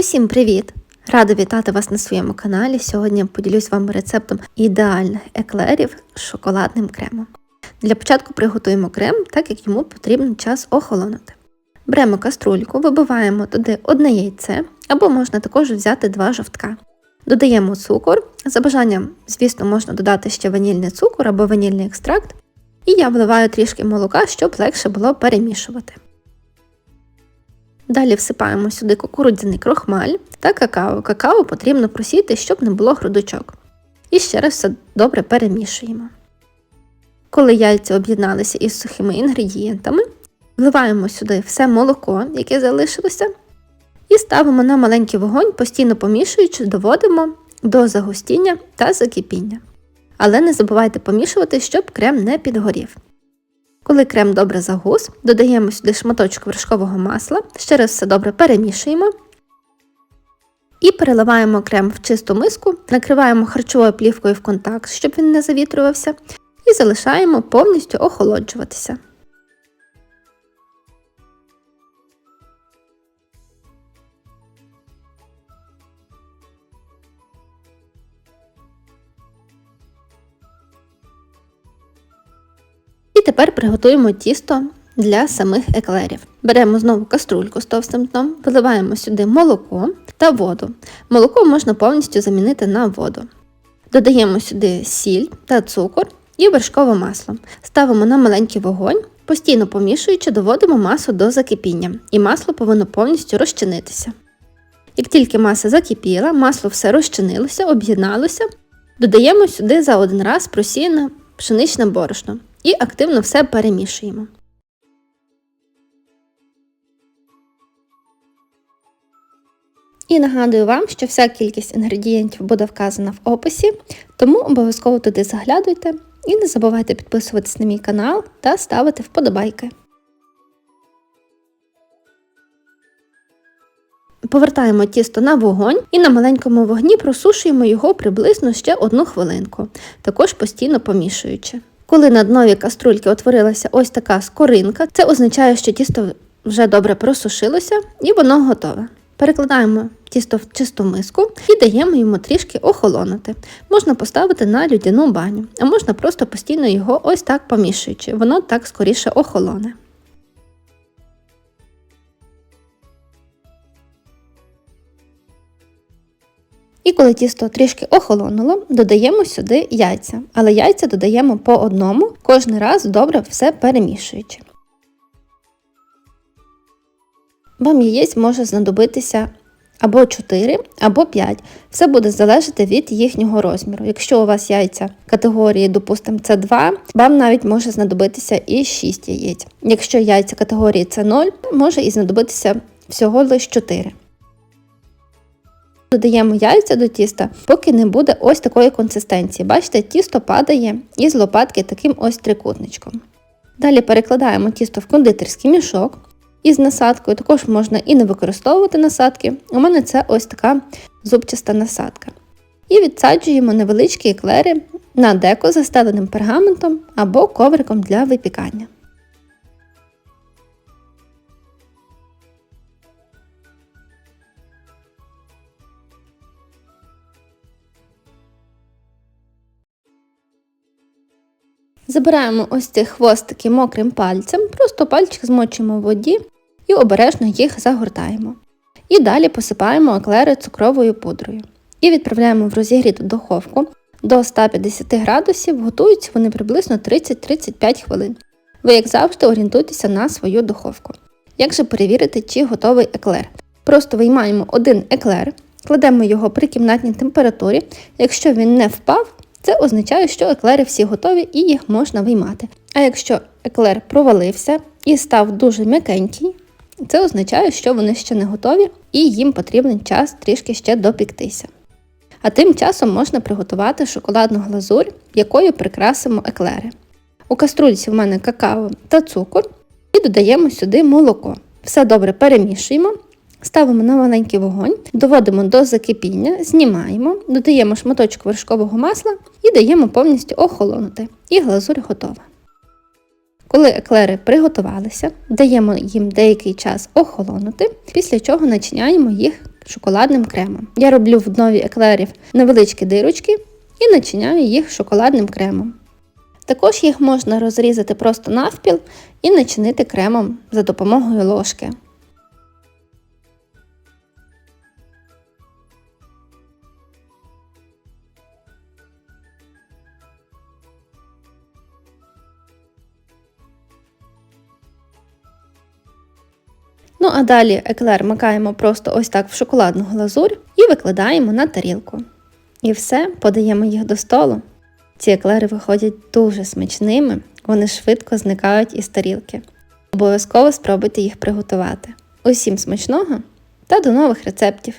Усім привіт! Рада вітати вас на своєму каналі. Сьогодні поділюсь з вами рецептом ідеальних еклерів з шоколадним кремом. Для початку приготуємо крем, так як йому потрібен час охолонути. Беремо каструльку, вибиваємо туди одне яйце, або можна також взяти два жовтка. Додаємо цукор. За бажанням, звісно, можна додати ще ванільний цукор або ванільний екстракт. І я вливаю трішки молока, щоб легше було перемішувати. Далі всипаємо сюди кукурудзяний крохмаль та какао. Какао потрібно просіти, щоб не було грудочок. І ще раз все добре перемішуємо. Коли яйця об'єдналися із сухими інгредієнтами, вливаємо сюди все молоко, яке залишилося, і ставимо на маленький вогонь, постійно помішуючи, доводимо до загустіння та закипіння. Але не забувайте помішувати, щоб крем не підгорів. Коли крем добре загус, додаємо сюди шматочок вершкового масла, ще раз все добре перемішуємо і переливаємо крем в чисту миску, накриваємо харчовою плівкою в контакт, щоб він не завітрювався, і залишаємо повністю охолоджуватися. Тепер приготуємо тісто для самих еклерів. Беремо знову каструльку з товстим дном, виливаємо сюди молоко та воду. Молоко можна повністю замінити на воду. Додаємо сюди сіль та цукор і вершкове масло. Ставимо на маленький вогонь, постійно помішуючи, доводимо масу до закипіння, і масло повинно повністю розчинитися. Як тільки маса закипіла, масло все розчинилося, об'єдналося, додаємо сюди за один раз просіяне пшеничне борошно і активно все перемішуємо. І нагадую вам, що вся кількість інгредієнтів буде вказана в описі, тому обов'язково туди заглядуйте і не забувайте підписуватись на мій канал та ставити вподобайки. Повертаємо тісто на вогонь і на маленькому вогні просушуємо його приблизно ще одну хвилинку, також постійно помішуючи. Коли на днові каструльки утворилася ось така скоринка, це означає, що тісто вже добре просушилося і воно готове. Перекладаємо тісто в чисту миску і даємо йому трішки охолонути. Можна поставити на людяну баню, а можна просто постійно його ось так помішуючи, воно так скоріше охолоне. І коли тісто трішки охолонуло, додаємо сюди яйця, але яйця додаємо по одному, кожен раз добре все перемішуючи. Вам яєць може знадобитися або 4, або 5. Все буде залежати від їхнього розміру. Якщо у вас яйця категорії, допустимо, с 2, вам навіть може знадобитися і 6 яєць. Якщо яйця категорії с 0, може і знадобитися всього лише 4. Додаємо яйця до тіста, поки не буде ось такої консистенції. Бачите, тісто падає із лопатки таким ось трикутничком. Далі перекладаємо тісто в кондитерський мішок із насадкою, також можна і не використовувати насадки. У мене це ось така зубчаста насадка. І відсаджуємо невеличкі еклери на деко застеленим пергаментом або ковриком для випікання. Забираємо ось ці хвостики мокрим пальцем, просто пальчик змочуємо в воді і обережно їх загортаємо. І далі посипаємо еклери цукровою пудрою. І відправляємо в розігріту духовку до 150 градусів, готуються вони приблизно 30-35 хвилин. Ви, як завжди, орієнтуйтеся на свою духовку. Як же перевірити, чи готовий еклер? Просто виймаємо один еклер, кладемо його при кімнатній температурі. Якщо він не впав, це означає, що еклери всі готові і їх можна виймати. А якщо еклер провалився і став дуже м'якенький, це означає, що вони ще не готові і їм потрібен час трішки ще допіктися. А тим часом можна приготувати шоколадну глазурь, якою прикрасимо еклери. У каструльці в мене какао та цукор і додаємо сюди молоко. Все добре перемішуємо Ставимо на маленький вогонь, доводимо до закипіння, знімаємо, додаємо шматочок вершкового масла і даємо повністю охолонути. І глазурь готова. Коли еклери приготувалися, даємо їм деякий час охолонути, після чого начиняємо їх шоколадним кремом. Я роблю в днові еклерів невеличкі дирочки і начиняю їх шоколадним кремом. Також їх можна розрізати просто навпіл і начинити кремом за допомогою ложки. Ну а далі еклер макаємо просто ось так в шоколадну глазурь і викладаємо на тарілку. І все, подаємо їх до столу. Ці еклери виходять дуже смачними, вони швидко зникають із тарілки. Обов'язково спробуйте їх приготувати. Усім смачного та до нових рецептів!